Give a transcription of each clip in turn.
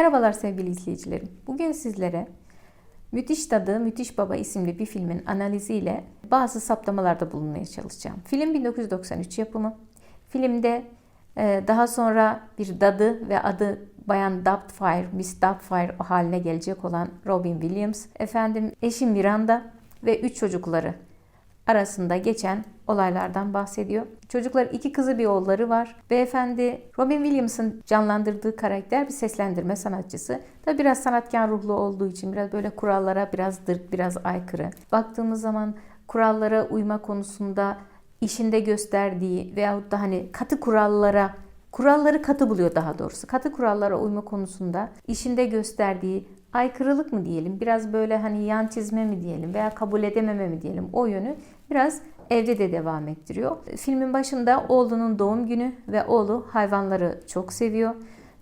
Merhabalar sevgili izleyicilerim. Bugün sizlere Müthiş Tadı, Müthiş Baba isimli bir filmin analiziyle bazı saptamalarda bulunmaya çalışacağım. Film 1993 yapımı. Filmde e, daha sonra bir dadı ve adı Bayan Doubtfire, Miss Doubtfire haline gelecek olan Robin Williams, efendim eşi Miranda ve üç çocukları arasında geçen olaylardan bahsediyor. Çocuklar iki kızı bir oğulları var. Beyefendi Robin Williams'ın canlandırdığı karakter bir seslendirme sanatçısı. Da biraz sanatkar ruhlu olduğu için biraz böyle kurallara biraz dırt, biraz aykırı. Baktığımız zaman kurallara uyma konusunda işinde gösterdiği veyahut da hani katı kurallara kuralları katı buluyor daha doğrusu. Katı kurallara uyma konusunda işinde gösterdiği aykırılık mı diyelim, biraz böyle hani yan çizme mi diyelim veya kabul edememe mi diyelim o yönü biraz evde de devam ettiriyor. Filmin başında oğlunun doğum günü ve oğlu hayvanları çok seviyor.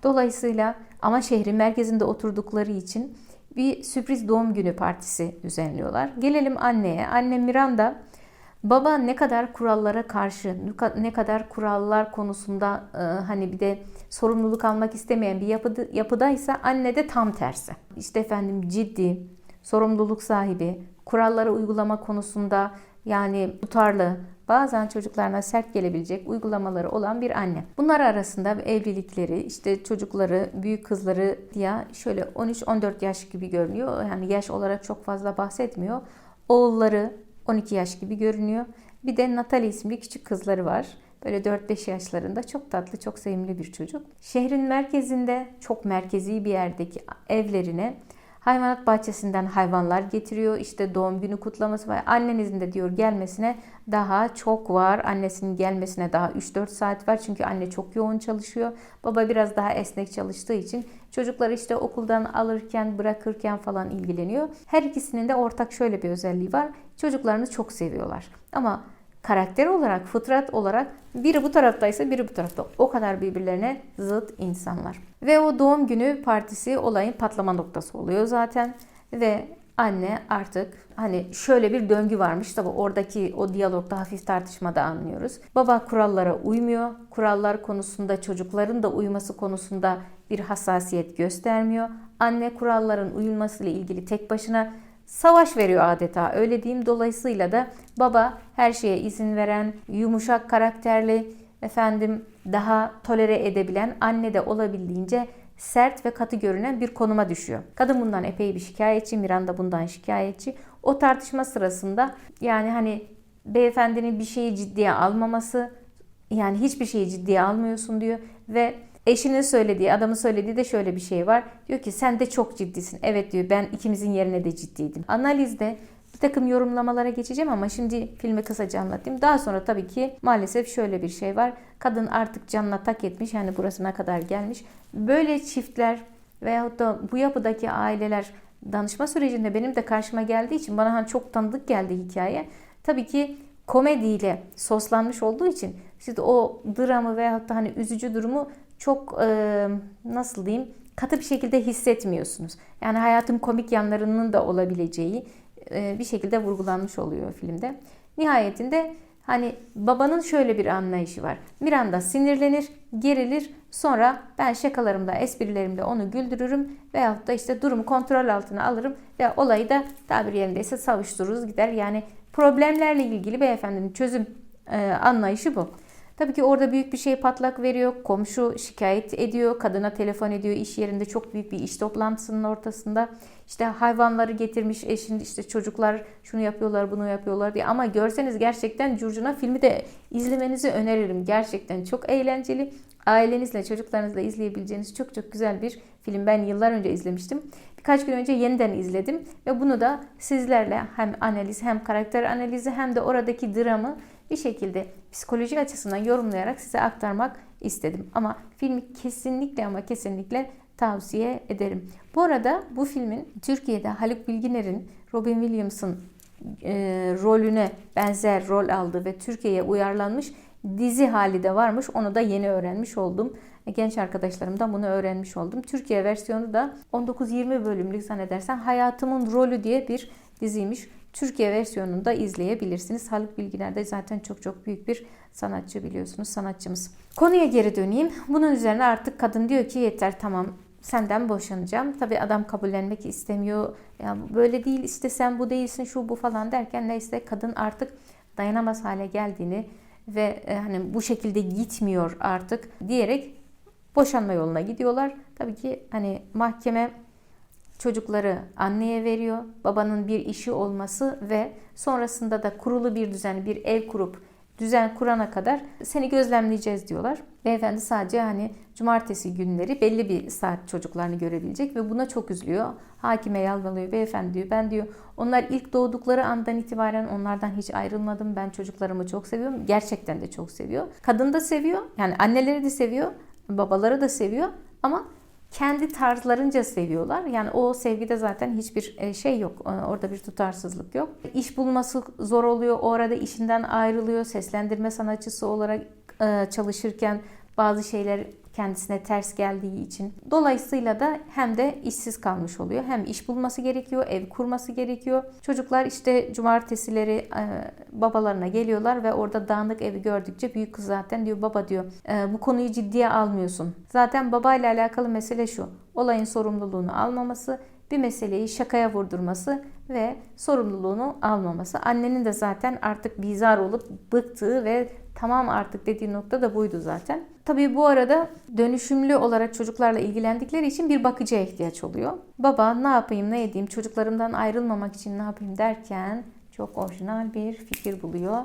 Dolayısıyla ama şehrin merkezinde oturdukları için bir sürpriz doğum günü partisi düzenliyorlar. Gelelim anneye. Anne Miranda Baba ne kadar kurallara karşı, ne kadar kurallar konusunda e, hani bir de sorumluluk almak istemeyen bir yapıda, yapıdaysa anne de tam tersi. İşte efendim ciddi, sorumluluk sahibi, kuralları uygulama konusunda yani tutarlı, bazen çocuklarına sert gelebilecek uygulamaları olan bir anne. Bunlar arasında evlilikleri, işte çocukları, büyük kızları diye şöyle 13-14 yaş gibi görünüyor. Yani yaş olarak çok fazla bahsetmiyor. Oğulları 12 yaş gibi görünüyor. Bir de Natalie isimli küçük kızları var. Böyle 4-5 yaşlarında çok tatlı, çok sevimli bir çocuk. Şehrin merkezinde çok merkezi bir yerdeki evlerine hayvanat bahçesinden hayvanlar getiriyor. İşte doğum günü kutlaması var. Annenizin de diyor gelmesine daha çok var. Annesinin gelmesine daha 3-4 saat var. Çünkü anne çok yoğun çalışıyor. Baba biraz daha esnek çalıştığı için çocukları işte okuldan alırken, bırakırken falan ilgileniyor. Her ikisinin de ortak şöyle bir özelliği var. Çocuklarını çok seviyorlar. Ama karakter olarak, fıtrat olarak biri bu taraftaysa biri bu tarafta. O kadar birbirlerine zıt insanlar. Ve o doğum günü partisi olayın patlama noktası oluyor zaten. Ve anne artık hani şöyle bir döngü varmış tabi oradaki o diyalogda hafif tartışmada anlıyoruz. Baba kurallara uymuyor. Kurallar konusunda çocukların da uyması konusunda bir hassasiyet göstermiyor. Anne kuralların uyulmasıyla ilgili tek başına savaş veriyor adeta öyle diyeyim. Dolayısıyla da baba her şeye izin veren, yumuşak karakterli, efendim daha tolere edebilen, anne de olabildiğince sert ve katı görünen bir konuma düşüyor. Kadın bundan epey bir şikayetçi, Miranda bundan şikayetçi. O tartışma sırasında yani hani beyefendinin bir şeyi ciddiye almaması, yani hiçbir şeyi ciddiye almıyorsun diyor ve Eşinin söylediği, adamın söylediği de şöyle bir şey var. Diyor ki sen de çok ciddisin. Evet diyor ben ikimizin yerine de ciddiydim. Analizde bir takım yorumlamalara geçeceğim ama şimdi filmi kısaca anlatayım. Daha sonra tabii ki maalesef şöyle bir şey var. Kadın artık canına tak etmiş yani burasına kadar gelmiş. Böyle çiftler veyahut da bu yapıdaki aileler danışma sürecinde benim de karşıma geldiği için bana hani çok tanıdık geldi hikaye. Tabii ki komediyle soslanmış olduğu için siz o dramı veyahut da hani üzücü durumu çok e, nasıl diyeyim katı bir şekilde hissetmiyorsunuz. Yani hayatın komik yanlarının da olabileceği bir şekilde vurgulanmış oluyor filmde. Nihayetinde hani babanın şöyle bir anlayışı var. Miranda sinirlenir, gerilir. Sonra ben şakalarımda, esprilerimde onu güldürürüm veyahut da işte durumu kontrol altına alırım ve olayı da tabir yerindeyse savuştururuz gider. Yani problemlerle ilgili beyefendinin çözüm e, anlayışı bu. Tabii ki orada büyük bir şey patlak veriyor. Komşu şikayet ediyor. Kadına telefon ediyor. iş yerinde çok büyük bir iş toplantısının ortasında. İşte hayvanları getirmiş eşin işte çocuklar şunu yapıyorlar bunu yapıyorlar diye. Ama görseniz gerçekten Curcuna filmi de izlemenizi öneririm. Gerçekten çok eğlenceli. Ailenizle çocuklarınızla izleyebileceğiniz çok çok güzel bir film. Ben yıllar önce izlemiştim. Birkaç gün önce yeniden izledim ve bunu da sizlerle hem analiz hem karakter analizi hem de oradaki dramı bir şekilde psikoloji açısından yorumlayarak size aktarmak istedim. Ama filmi kesinlikle ama kesinlikle tavsiye ederim. Bu arada bu filmin Türkiye'de Haluk Bilginer'in Robin Williams'ın e, rolüne benzer rol aldığı ve Türkiye'ye uyarlanmış dizi hali de varmış. Onu da yeni öğrenmiş oldum. Genç arkadaşlarımdan bunu öğrenmiş oldum. Türkiye versiyonu da 19-20 bölümlük zannedersen Hayatımın Rolü diye bir diziymiş. Türkiye versiyonunu da izleyebilirsiniz. Haluk Bilginer de zaten çok çok büyük bir sanatçı biliyorsunuz, sanatçımız. Konuya geri döneyim. Bunun üzerine artık kadın diyor ki yeter tamam senden boşanacağım. Tabii adam kabullenmek istemiyor. Ya böyle değil işte sen bu değilsin şu bu falan derken neyse kadın artık dayanamaz hale geldiğini ve e, hani bu şekilde gitmiyor artık diyerek boşanma yoluna gidiyorlar. Tabii ki hani mahkeme çocukları anneye veriyor. Babanın bir işi olması ve sonrasında da kurulu bir düzen, bir ev kurup düzen kurana kadar seni gözlemleyeceğiz diyorlar. Beyefendi sadece hani cumartesi günleri belli bir saat çocuklarını görebilecek ve buna çok üzülüyor. Hakime yalvarıyor. Beyefendi diyor ben diyor onlar ilk doğdukları andan itibaren onlardan hiç ayrılmadım. Ben çocuklarımı çok seviyorum. Gerçekten de çok seviyor. Kadın da seviyor. Yani anneleri de seviyor. Babaları da seviyor. Ama kendi tarzlarınca seviyorlar. Yani o sevgide zaten hiçbir e, şey yok. E, orada bir tutarsızlık yok. İş bulması zor oluyor. O arada işinden ayrılıyor. Seslendirme sanatçısı olarak e, çalışırken bazı şeyler kendisine ters geldiği için. Dolayısıyla da hem de işsiz kalmış oluyor. Hem iş bulması gerekiyor, ev kurması gerekiyor. Çocuklar işte cumartesileri e, babalarına geliyorlar ve orada dağınık evi gördükçe büyük kız zaten diyor baba diyor e, bu konuyu ciddiye almıyorsun. Zaten babayla alakalı mesele şu. Olayın sorumluluğunu almaması, bir meseleyi şakaya vurdurması ve sorumluluğunu almaması. Annenin de zaten artık bizar olup bıktığı ve tamam artık dediği nokta da buydu zaten. Tabii bu arada dönüşümlü olarak çocuklarla ilgilendikleri için bir bakıcıya ihtiyaç oluyor. Baba ne yapayım ne edeyim çocuklarımdan ayrılmamak için ne yapayım derken çok orijinal bir fikir buluyor.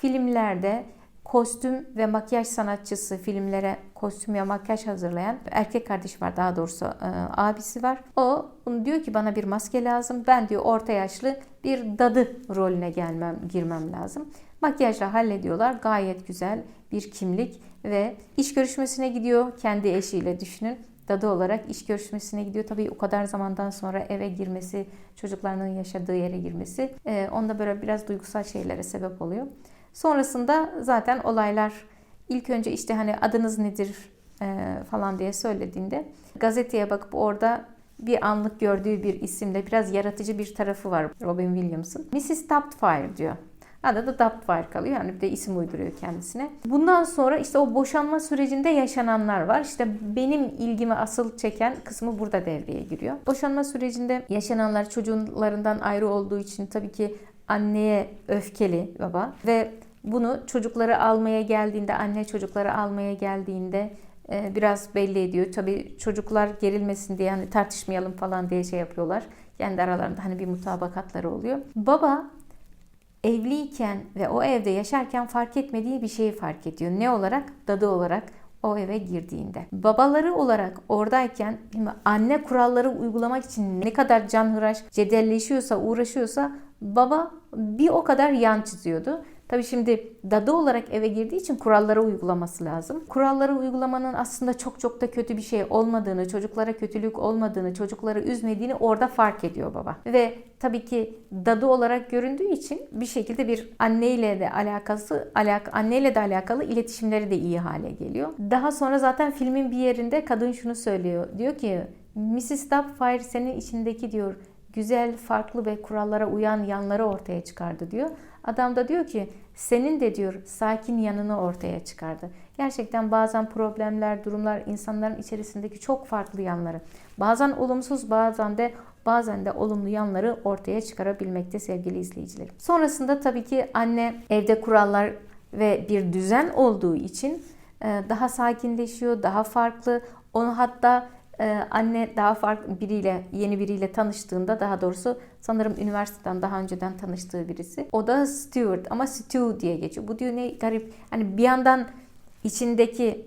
Filmlerde kostüm ve makyaj sanatçısı filmlere kostüm ve makyaj hazırlayan erkek kardeş var daha doğrusu e, abisi var. O bunu diyor ki bana bir maske lazım. Ben diyor orta yaşlı bir dadı rolüne gelmem girmem lazım. Makyajla hallediyorlar. Gayet güzel bir kimlik ve iş görüşmesine gidiyor kendi eşiyle düşünün. Dadı olarak iş görüşmesine gidiyor. Tabii o kadar zamandan sonra eve girmesi, çocuklarının yaşadığı yere girmesi e, onda böyle biraz duygusal şeylere sebep oluyor. Sonrasında zaten olaylar ilk önce işte hani adınız nedir e, falan diye söylediğinde gazeteye bakıp orada bir anlık gördüğü bir isimle biraz yaratıcı bir tarafı var Robin Williams'ın. Mrs. Doubtfire diyor. Adı da Doubtfire kalıyor. Yani bir de isim uyduruyor kendisine. Bundan sonra işte o boşanma sürecinde yaşananlar var. İşte benim ilgimi asıl çeken kısmı burada devreye giriyor. Boşanma sürecinde yaşananlar çocuklarından ayrı olduğu için tabii ki anneye öfkeli baba ve bunu çocukları almaya geldiğinde, anne çocukları almaya geldiğinde e, biraz belli ediyor. Tabii çocuklar gerilmesin diye yani tartışmayalım falan diye şey yapıyorlar. Kendi aralarında hani bir mutabakatları oluyor. Baba evliyken ve o evde yaşarken fark etmediği bir şeyi fark ediyor. Ne olarak? Dadı olarak o eve girdiğinde. Babaları olarak oradayken anne kuralları uygulamak için ne kadar canhıraş, cedelleşiyorsa, uğraşıyorsa baba bir o kadar yan çiziyordu. Tabii şimdi dadı olarak eve girdiği için kurallara uygulaması lazım. Kurallara uygulamanın aslında çok çok da kötü bir şey olmadığını, çocuklara kötülük olmadığını, çocukları üzmediğini orada fark ediyor baba. Ve tabii ki dadı olarak göründüğü için bir şekilde bir anneyle de alakası, alak anneyle de alakalı iletişimleri de iyi hale geliyor. Daha sonra zaten filmin bir yerinde kadın şunu söylüyor. Diyor ki Mrs. Doubtfire senin içindeki diyor güzel, farklı ve kurallara uyan yanları ortaya çıkardı diyor. Adam da diyor ki senin de diyor sakin yanını ortaya çıkardı. Gerçekten bazen problemler, durumlar insanların içerisindeki çok farklı yanları. Bazen olumsuz, bazen de bazen de olumlu yanları ortaya çıkarabilmekte sevgili izleyicilerim. Sonrasında tabii ki anne evde kurallar ve bir düzen olduğu için daha sakinleşiyor, daha farklı. Onu hatta anne daha farklı biriyle, yeni biriyle tanıştığında daha doğrusu sanırım üniversiteden daha önceden tanıştığı birisi. O da Stewart ama Stu diye geçiyor. Bu diyor ne garip. Hani bir yandan içindeki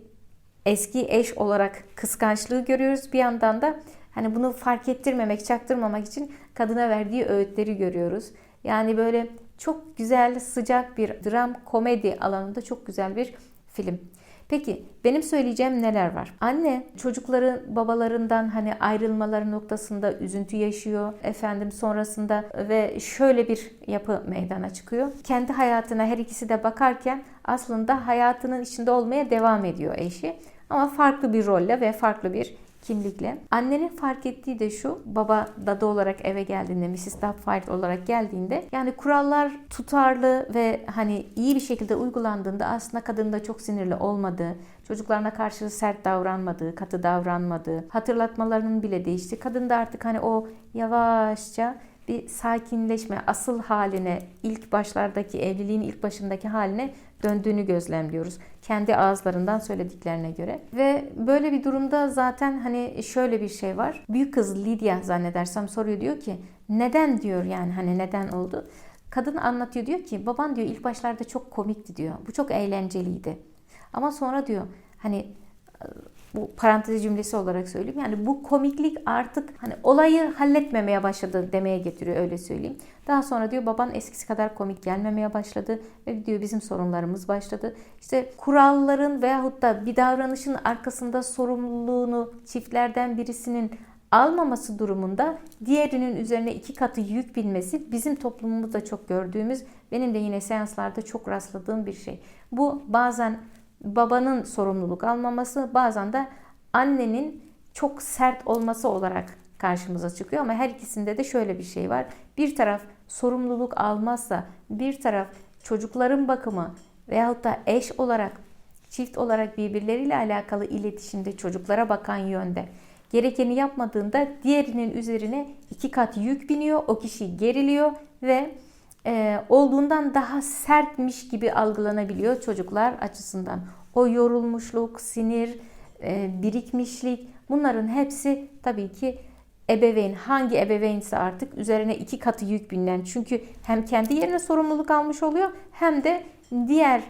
eski eş olarak kıskançlığı görüyoruz. Bir yandan da hani bunu fark ettirmemek, çaktırmamak için kadına verdiği öğütleri görüyoruz. Yani böyle çok güzel, sıcak bir dram komedi alanında çok güzel bir film. Peki benim söyleyeceğim neler var? Anne çocukları babalarından hani ayrılmaları noktasında üzüntü yaşıyor. Efendim sonrasında ve şöyle bir yapı meydana çıkıyor. Kendi hayatına her ikisi de bakarken aslında hayatının içinde olmaya devam ediyor eşi. Ama farklı bir rolle ve farklı bir kimlikle. Annenin fark ettiği de şu. Baba dadı olarak eve geldiğinde, Mrs. Doubtfire olarak geldiğinde yani kurallar tutarlı ve hani iyi bir şekilde uygulandığında aslında kadının da çok sinirli olmadığı, çocuklarına karşı sert davranmadığı, katı davranmadığı, hatırlatmalarının bile değişti. Kadın da artık hani o yavaşça bir sakinleşme, asıl haline, ilk başlardaki evliliğin ilk başındaki haline döndüğünü gözlemliyoruz. Kendi ağızlarından söylediklerine göre. Ve böyle bir durumda zaten hani şöyle bir şey var. Büyük kız Lydia zannedersem soruyor diyor ki neden diyor yani hani neden oldu? Kadın anlatıyor diyor ki baban diyor ilk başlarda çok komikti diyor. Bu çok eğlenceliydi. Ama sonra diyor hani bu parantez cümlesi olarak söyleyeyim. Yani bu komiklik artık hani olayı halletmemeye başladı demeye getiriyor öyle söyleyeyim. Daha sonra diyor baban eskisi kadar komik gelmemeye başladı ve diyor bizim sorunlarımız başladı. İşte kuralların veyahut da bir davranışın arkasında sorumluluğunu çiftlerden birisinin almaması durumunda diğerinin üzerine iki katı yük binmesi bizim toplumumuzda çok gördüğümüz, benim de yine seanslarda çok rastladığım bir şey. Bu bazen babanın sorumluluk almaması, bazen de annenin çok sert olması olarak karşımıza çıkıyor ama her ikisinde de şöyle bir şey var. Bir taraf sorumluluk almazsa, bir taraf çocukların bakımı veyahut da eş olarak, çift olarak birbirleriyle alakalı iletişimde çocuklara bakan yönde gerekeni yapmadığında diğerinin üzerine iki kat yük biniyor, o kişi geriliyor ve e, olduğundan daha sertmiş gibi algılanabiliyor çocuklar açısından. O yorulmuşluk, sinir, e, birikmişlik bunların hepsi tabii ki ebeveyn hangi ebeveynse artık üzerine iki katı yük binilen. Çünkü hem kendi yerine sorumluluk almış oluyor hem de diğer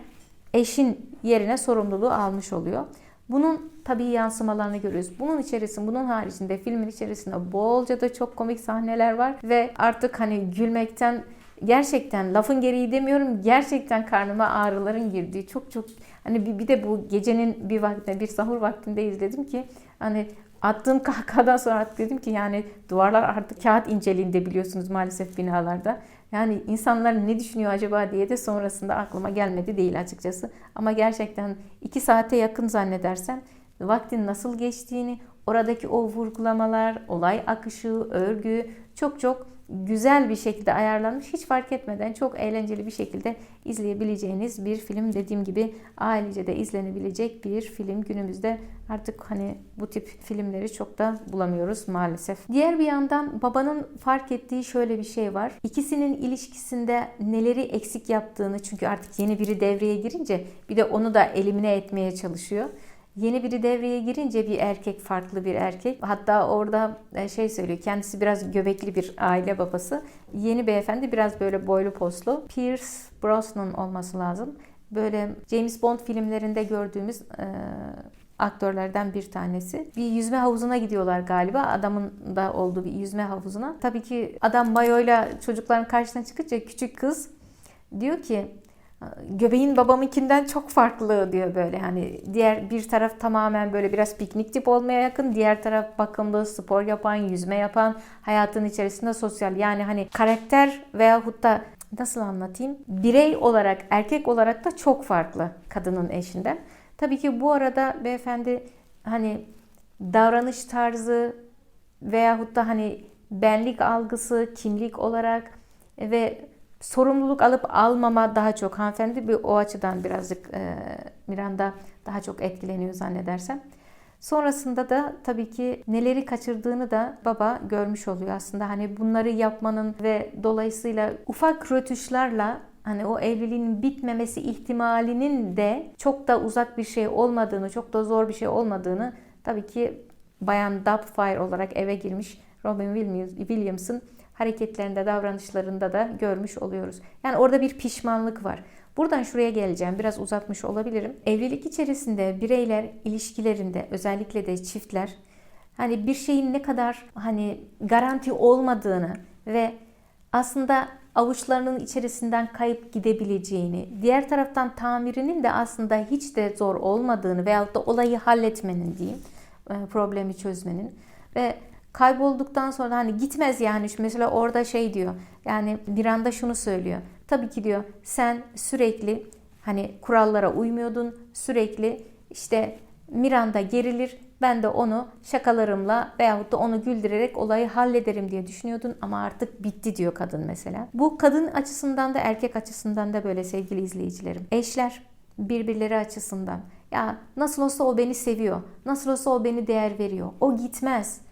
eşin yerine sorumluluğu almış oluyor. Bunun tabii yansımalarını görüyoruz. Bunun içerisinde, bunun haricinde filmin içerisinde bolca da çok komik sahneler var ve artık hani gülmekten gerçekten lafın gereği demiyorum gerçekten karnıma ağrıların girdiği çok çok hani bir, bir de bu gecenin bir vaktinde bir sahur vaktinde izledim ki hani attığım kahkahadan sonra artık dedim ki yani duvarlar artık kağıt inceliğinde biliyorsunuz maalesef binalarda. Yani insanlar ne düşünüyor acaba diye de sonrasında aklıma gelmedi değil açıkçası. Ama gerçekten iki saate yakın zannedersem vaktin nasıl geçtiğini, oradaki o vurgulamalar, olay akışı, örgü çok çok güzel bir şekilde ayarlanmış. Hiç fark etmeden çok eğlenceli bir şekilde izleyebileceğiniz bir film. Dediğim gibi ailece de izlenebilecek bir film. Günümüzde artık hani bu tip filmleri çok da bulamıyoruz maalesef. Diğer bir yandan babanın fark ettiği şöyle bir şey var. İkisinin ilişkisinde neleri eksik yaptığını çünkü artık yeni biri devreye girince bir de onu da elimine etmeye çalışıyor. Yeni biri devreye girince bir erkek farklı bir erkek. Hatta orada e, şey söylüyor. Kendisi biraz göbekli bir aile babası. Yeni beyefendi biraz böyle boylu poslu. Pierce Brosnan olması lazım. Böyle James Bond filmlerinde gördüğümüz e, aktörlerden bir tanesi. Bir yüzme havuzuna gidiyorlar galiba. Adamın da olduğu bir yüzme havuzuna. Tabii ki adam mayoyla çocukların karşısına çıkınca küçük kız diyor ki göbeğin babamınkinden çok farklı diyor böyle. Hani diğer bir taraf tamamen böyle biraz piknik tip olmaya yakın diğer taraf bakımlı spor yapan yüzme yapan hayatın içerisinde sosyal. Yani hani karakter veyahut da nasıl anlatayım? Birey olarak erkek olarak da çok farklı kadının eşinden. Tabii ki bu arada beyefendi hani davranış tarzı veyahut da hani benlik algısı kimlik olarak ve sorumluluk alıp almama daha çok hanımefendi bir o açıdan birazcık e, Miranda daha çok etkileniyor zannedersem. Sonrasında da tabii ki neleri kaçırdığını da baba görmüş oluyor aslında. Hani bunları yapmanın ve dolayısıyla ufak rötuşlarla hani o evliliğin bitmemesi ihtimalinin de çok da uzak bir şey olmadığını, çok da zor bir şey olmadığını tabii ki Bayan Doubtfire olarak eve girmiş Robin Williams'ın hareketlerinde, davranışlarında da görmüş oluyoruz. Yani orada bir pişmanlık var. Buradan şuraya geleceğim. Biraz uzatmış olabilirim. Evlilik içerisinde bireyler ilişkilerinde özellikle de çiftler hani bir şeyin ne kadar hani garanti olmadığını ve aslında avuçlarının içerisinden kayıp gidebileceğini, diğer taraftan tamirinin de aslında hiç de zor olmadığını veyahut da olayı halletmenin diyeyim, e, problemi çözmenin ve kaybolduktan sonra hani gitmez yani. Mesela orada şey diyor. Yani Miranda şunu söylüyor. Tabii ki diyor sen sürekli hani kurallara uymuyordun. Sürekli işte Miranda gerilir. ben de onu şakalarımla veyahut da onu güldürerek olayı hallederim diye düşünüyordun ama artık bitti diyor kadın mesela. Bu kadın açısından da erkek açısından da böyle sevgili izleyicilerim. Eşler birbirleri açısından ya nasıl olsa o beni seviyor. Nasıl olsa o beni değer veriyor. O gitmez.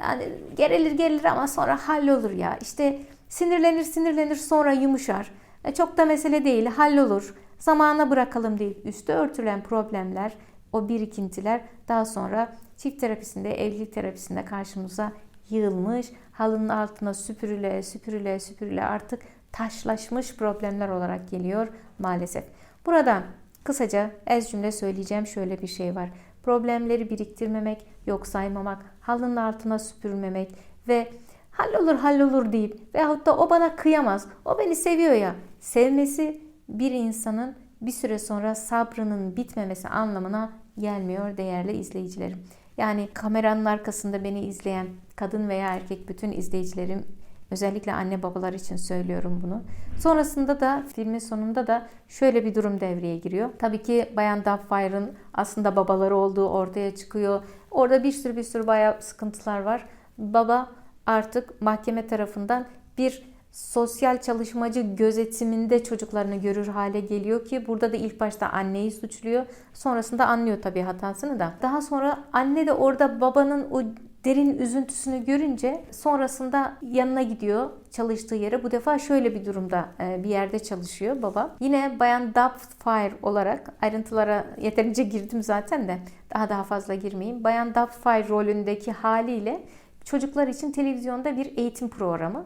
Yani gerilir gerilir ama sonra hallolur ya. İşte sinirlenir sinirlenir sonra yumuşar. E çok da mesele değil hallolur. Zamana bırakalım deyip üstü örtülen problemler, o birikintiler daha sonra çift terapisinde, evlilik terapisinde karşımıza yığılmış, halının altına süpürüle süpürüle süpürüle artık taşlaşmış problemler olarak geliyor maalesef. Burada kısaca ez cümle söyleyeceğim şöyle bir şey var. Problemleri biriktirmemek, yok saymamak, halının altına süpürmemek ve hallolur hallolur deyip veyahut da o bana kıyamaz, o beni seviyor ya. Sevmesi bir insanın bir süre sonra sabrının bitmemesi anlamına gelmiyor değerli izleyicilerim. Yani kameranın arkasında beni izleyen kadın veya erkek bütün izleyicilerim özellikle anne babalar için söylüyorum bunu. Sonrasında da filmin sonunda da şöyle bir durum devreye giriyor. Tabii ki Bayan Doubtfire'ın aslında babaları olduğu ortaya çıkıyor. Orada bir sürü bir sürü bayağı sıkıntılar var. Baba artık mahkeme tarafından bir sosyal çalışmacı gözetiminde çocuklarını görür hale geliyor ki burada da ilk başta anneyi suçluyor. Sonrasında anlıyor tabii hatasını da. Daha sonra anne de orada babanın o derin üzüntüsünü görünce sonrasında yanına gidiyor çalıştığı yere. Bu defa şöyle bir durumda e, bir yerde çalışıyor baba. Yine Bayan Doubtfire olarak ayrıntılara yeterince girdim zaten de daha daha fazla girmeyeyim. Bayan Doubtfire rolündeki haliyle çocuklar için televizyonda bir eğitim programı.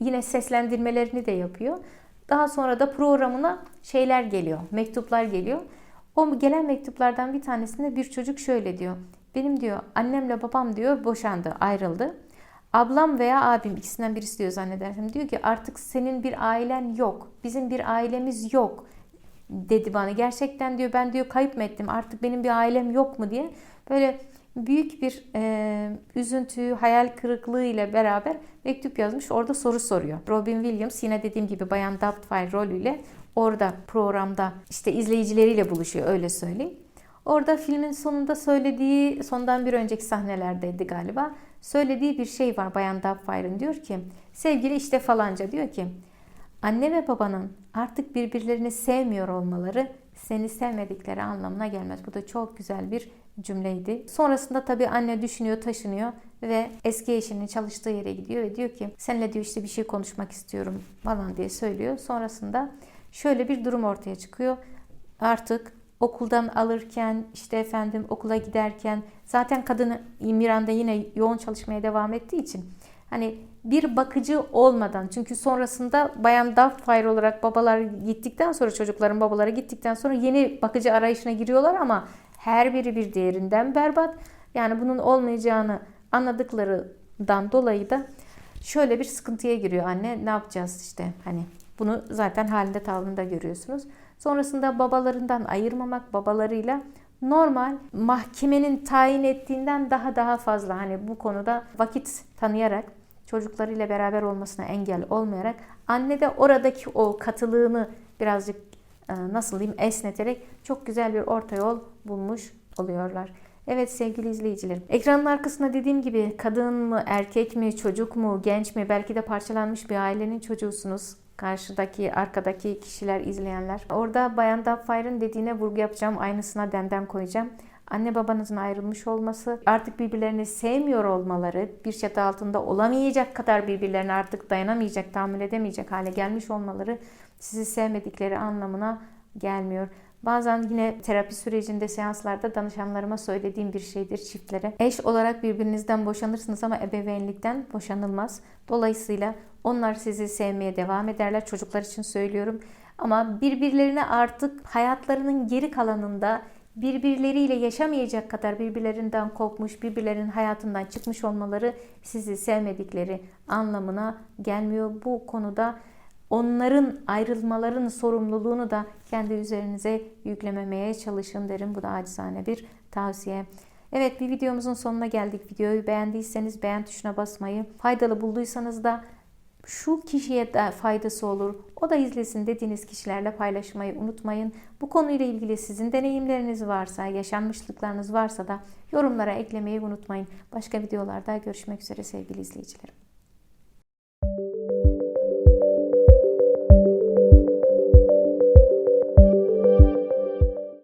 Yine seslendirmelerini de yapıyor. Daha sonra da programına şeyler geliyor, mektuplar geliyor. O gelen mektuplardan bir tanesinde bir çocuk şöyle diyor. Benim diyor annemle babam diyor boşandı, ayrıldı. Ablam veya abim ikisinden birisi diyor zannedersem. Diyor ki artık senin bir ailen yok. Bizim bir ailemiz yok dedi bana. Gerçekten diyor ben diyor kayıp mı ettim artık benim bir ailem yok mu diye. Böyle büyük bir e, üzüntü, hayal kırıklığı ile beraber mektup yazmış. Orada soru soruyor. Robin Williams yine dediğim gibi Bayan Doubtfire rolüyle orada programda işte izleyicileriyle buluşuyor öyle söyleyeyim. Orada filmin sonunda söylediği, sondan bir önceki sahnelerdeydi galiba. Söylediği bir şey var Bayan Doubtfire'ın diyor ki sevgili işte falanca diyor ki anne ve babanın artık birbirlerini sevmiyor olmaları seni sevmedikleri anlamına gelmez. Bu da çok güzel bir cümleydi. Sonrasında tabii anne düşünüyor, taşınıyor ve eski eşinin çalıştığı yere gidiyor ve diyor ki seninle diyor işte bir şey konuşmak istiyorum falan diye söylüyor. Sonrasında şöyle bir durum ortaya çıkıyor. Artık okuldan alırken işte efendim okula giderken zaten kadın Miranda yine yoğun çalışmaya devam ettiği için hani bir bakıcı olmadan çünkü sonrasında Bayan Doubtfire olarak babalar gittikten sonra çocukların babaları gittikten sonra yeni bakıcı arayışına giriyorlar ama her biri bir diğerinden berbat. Yani bunun olmayacağını anladıklarından dolayı da şöyle bir sıkıntıya giriyor anne. Ne yapacağız işte hani bunu zaten halinde tavrında görüyorsunuz. Sonrasında babalarından ayırmamak, babalarıyla normal mahkemenin tayin ettiğinden daha daha fazla hani bu konuda vakit tanıyarak çocuklarıyla beraber olmasına engel olmayarak anne de oradaki o katılığını birazcık e, nasıl diyeyim esneterek çok güzel bir orta yol bulmuş oluyorlar. Evet sevgili izleyicilerim. Ekranın arkasında dediğim gibi kadın mı, erkek mi, çocuk mu, genç mi belki de parçalanmış bir ailenin çocuğusunuz. Karşıdaki, arkadaki kişiler, izleyenler. Orada Bayan Doubtfire'ın dediğine vurgu yapacağım. Aynısına demdem koyacağım. Anne babanızın ayrılmış olması, artık birbirlerini sevmiyor olmaları, bir çatı altında olamayacak kadar birbirlerine artık dayanamayacak, tahammül edemeyecek hale gelmiş olmaları sizi sevmedikleri anlamına gelmiyor. Bazen yine terapi sürecinde seanslarda danışanlarıma söylediğim bir şeydir çiftlere. Eş olarak birbirinizden boşanırsınız ama ebeveynlikten boşanılmaz. Dolayısıyla onlar sizi sevmeye devam ederler. Çocuklar için söylüyorum. Ama birbirlerine artık hayatlarının geri kalanında birbirleriyle yaşamayacak kadar birbirlerinden kopmuş, birbirlerinin hayatından çıkmış olmaları sizi sevmedikleri anlamına gelmiyor. Bu konuda onların ayrılmaların sorumluluğunu da kendi üzerinize yüklememeye çalışın derim. Bu da acizane bir tavsiye. Evet bir videomuzun sonuna geldik. Videoyu beğendiyseniz beğen tuşuna basmayı, faydalı bulduysanız da şu kişiye de faydası olur, o da izlesin dediğiniz kişilerle paylaşmayı unutmayın. Bu konuyla ilgili sizin deneyimleriniz varsa, yaşanmışlıklarınız varsa da yorumlara eklemeyi unutmayın. Başka videolarda görüşmek üzere sevgili izleyicilerim.